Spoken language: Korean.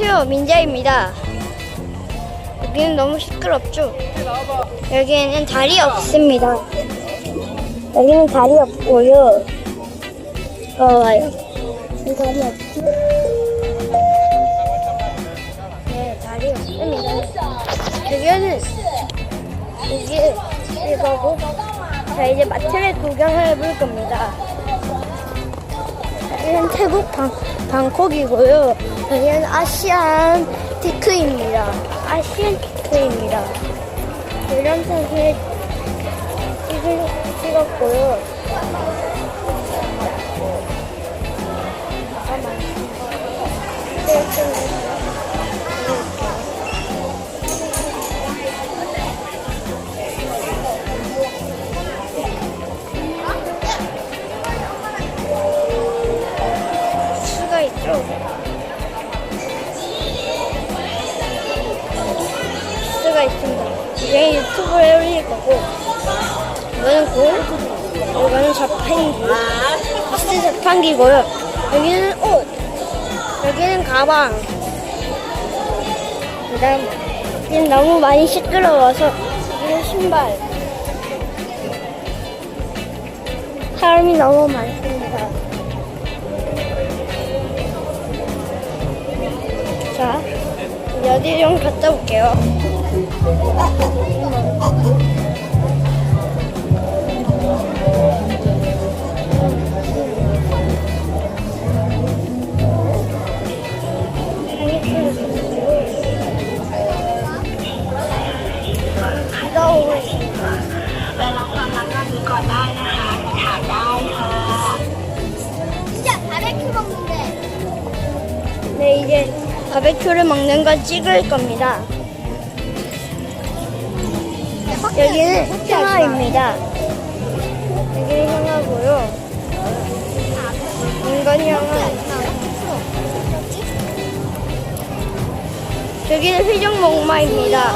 안녕하세요 민자입니다. 여기는 너무 시끄럽죠? 여기에는 다리 없습니다. 여기는 다리 없고요. 어 와요. 여기 다리 없죠 네 다리 없습니다. 여기는 이게 이거고 자 이제 마트를 구경해 볼 겁니다. 여기는 태국 방, 방콕이고요. 여기는 아시안 티크입니다. 아시안 티크입니다. 이런 사진 찍을, 찍었고요. 수가 있죠. 이제 유튜브에 올릴 거고, 이거는 고, 이거는 자판기, 비스 자판기고요. 여기는 옷, 여기는 가방. 그 다음 여기는 너무 많이 시끄러워서 여기는 신발. 사람이 너무 많습니다. 자, 어디 좀 갔다 올게요. 네, 바베큐를 먹는 거 찍을 겁니다. 여기는 형아입니다. 여기는 형아고요. 이건 형아. 여기는 휘정 목마입니다.